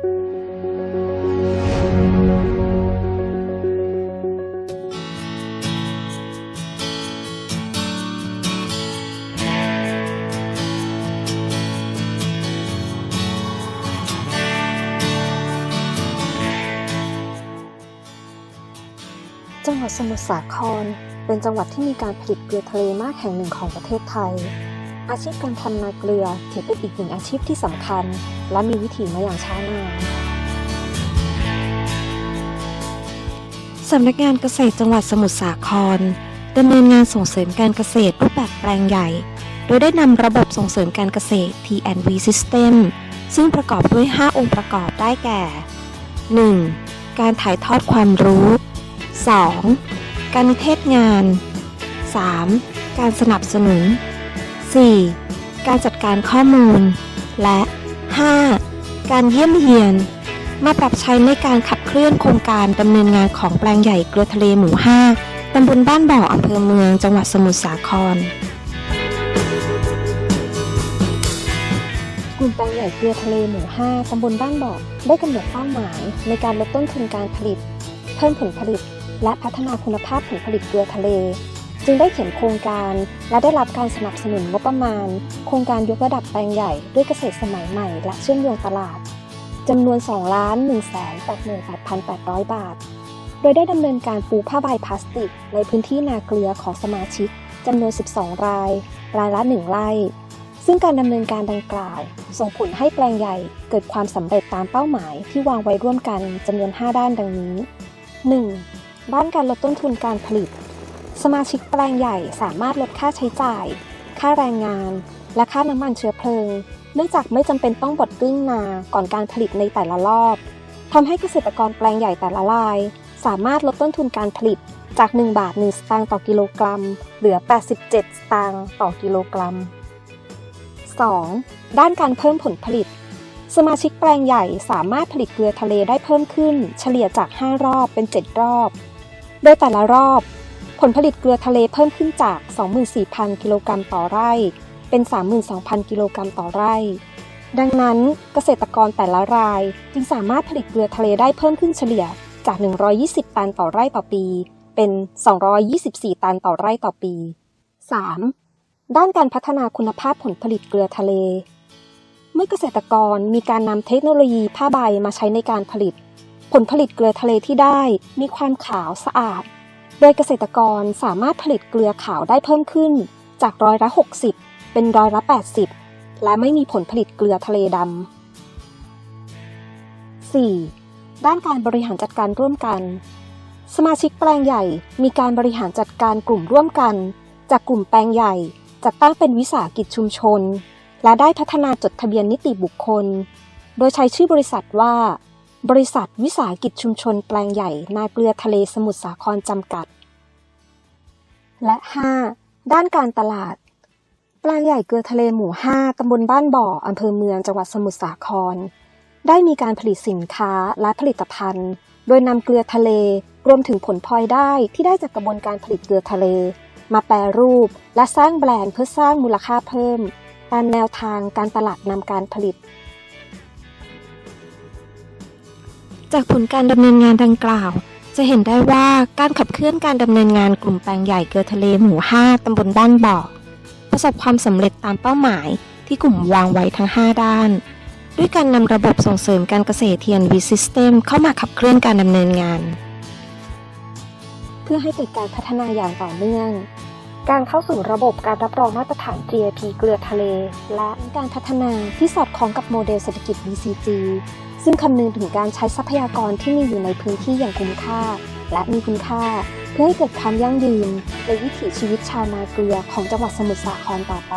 จังหวัดสมุทรสาคร เป็นจังหวัดที่มีการผลิตเกลือทะเลมากแห่งหนึ่งของประเทศไทย อาชีพการทำนาเกลือถือเป็นอีกหนึ่งอาชีพที่สำคัญ และมีวิถีมาอย่างช้านานสำนักงานเกษตรจังหวัดสมุทรสาครดำเนินงานส่งเสริมการเกษตรรูปแบบแปลงใหญ่ โดยได้นำระบบส่งเสริมการเกษตร T&V System ซึ่งประกอบด้วย 5 องค์ประกอบได้แก่ 1. การถ่ายทอดความรู้ 2. การนิเทศงาน 3. การสนับสนุน 4. การจัดการข้อมูล และ 5. การเยี่ยมเยียน มาปรับใช้ในการขับเคลื่อนโครงการดำเนินงานของแปลงใหญ่เกลือทะเลหมู่ 5ตำบลบ้านบ่ออำเภอเมือง จังหวัดสมุทรสาคร กลุ่มแปลงใหญ่เกลือทะเลหมู่ 5ตำบลบ้านบ่อได้กำหนดเป้าหมาย ในการลดต้นทุนการผลิต เพิ่มผลผลิต และพัฒนาคุณภาพผลผลิตเกลือทะเล จึงได้เขียนโครงการและได้รับการสนับสนุนงบประมาณ โครงการยกระดับแปลงใหญ่ด้วยเกษตรสมัยใหม่และเชื่อมโยงตลาดจำนวน 2 ล้าน1 8 8 8 0 0 บาท โดยได้ดำเนินการปูผ้าใบพลาสติก ในพื้นที่นาเกลือของสมาชิกจำนวน 12 ราย รายละ 1 ไร่ ซึ่งการดำเนินการดังกล่าว ส่งผลให้แปลงใหญ่เกิดความสำเร็จตามเป้าหมายที่วางไว้ร่วมกันจำนวน 5 ด้านดังนี้ 1. ด้านการลดต้นทุนการผลิต สมาชิกแปลงใหญ่สามารถลดค่าใช้จ่าย ค่าแรงงาน และค่าน้ำมันเชื้อเพลิง เนื่องจากไม่จำเป็นต้องบดกลิ้งนาก่อนการผลิตในแต่ละรอบทำให้เกษตรกรแปลงใหญ่แต่ละราย สามารถลดต้นทุนการผลิตจาก 1 บาท 1 สตางค์ต่อกิโลกรัม เหลือ 87 สตางค์ต่อกิโลกรัม 2. ด้านการเพิ่มผลผลิต สมาชิกแปลงใหญ่สามารถผลิตเกลือทะเลได้เพิ่มขึ้น เฉลี่ยจาก 5 รอบเป็น 7 รอบ โดยแต่ละรอบ ผลผลิตเกลือทะเลเพิ่มขึ้นจาก 24,000 กิโลกรัมต่อไร่ เป็น 32,000 กิโลกรัมต่อไร่ ดังนั้นเกษตรกรแต่ละรายจึงสามารถผลิตเกลือทะเลได้เพิ่มขึ้นเฉลี่ยจาก 120 ตันต่อไร่ต่อปี เป็น 224 ตันต่อไร่ต่อปี 3. ด้านการพัฒนาคุณภาพผลผลิตเกลือทะเล เมื่อเกษตรกรมีการนำเทคโนโลยีผ้าใบมาใช้ในการผลิต ผลผลิตเกลือทะเลที่ได้มีความขาวสะอาด โดยเกษตรกรสามารถผลิตเกลือขาวได้เพิ่มขึ้น จากร้อยละ 60 เป็นร้อยละ 80 และไม่มีผลผลิตเกลือทะเลดำ 4. ด้านการบริหารจัดการร่วมกัน สมาชิกแปลงใหญ่มีการบริหารจัดการกลุ่มร่วมกัน จากกลุ่มแปลงใหญ่จัดตั้งเป็นวิสาหกิจชุมชน และได้พัฒนาจดทะเบียนนิติบุคคล โดยใช้ชื่อบริษัทว่า บริษัทวิสาหกิจชุมชนแปลงใหญ่นาเกลือทะเลสมุทรสาครจำกัด และ 5. ด้านการตลาด แปลงใหญ่เกลือทะเลหมู่ 5 ตำบลบ้านบ่ออำเภอเมืองจังหวัดสมุทรสาคร ได้มีการผลิตสินค้าและผลิตภัณฑ์ โดยนำเกลือทะเลรวมถึงผลพลอยได้ที่ได้จากกระบวนการผลิตเกลือทะเล มาแปรรูปและสร้างแบรนด์เพื่อสร้างมูลค่าเพิ่ม ตามแนวทางการตลาดนำการผลิต จากผลการดำเนินงานดังกล่าว จะเห็นได้ว่าการขับเคลื่อนการดำเนินงานกลุ่มแปลงใหญ่เกลือทะเลหมู่ 5ตำบลบ้านบ่อประสบความสำเร็จตามเป้าหมายที่กลุ่มวางไว้ทั้ง 5 ด้าน ด้วยการนำระบบส่งเสริมการเกษตร TNV System เข้ามาขับเคลื่อนการดำเนินงาน เพื่อให้เกิดการพัฒนาอย่างต่อเนื่อง การเข้าสู่ระบบการรับรองมาตรฐาน GAP เกลือทะเล และการพัฒนาที่สอดคล้องกับโมเดลเศรษฐกิจ BCG ซึ่งคำนึงถึงการใช้ทรัพยากรที่มีอยู่ในพื้นที่อย่างคุ้มค่า และมีคุณค่า เพื่อให้เกิดความยั่งยืนในวิถีชีวิตชาวนาเกลือของจังหวัดสมุทรสาครต่อไป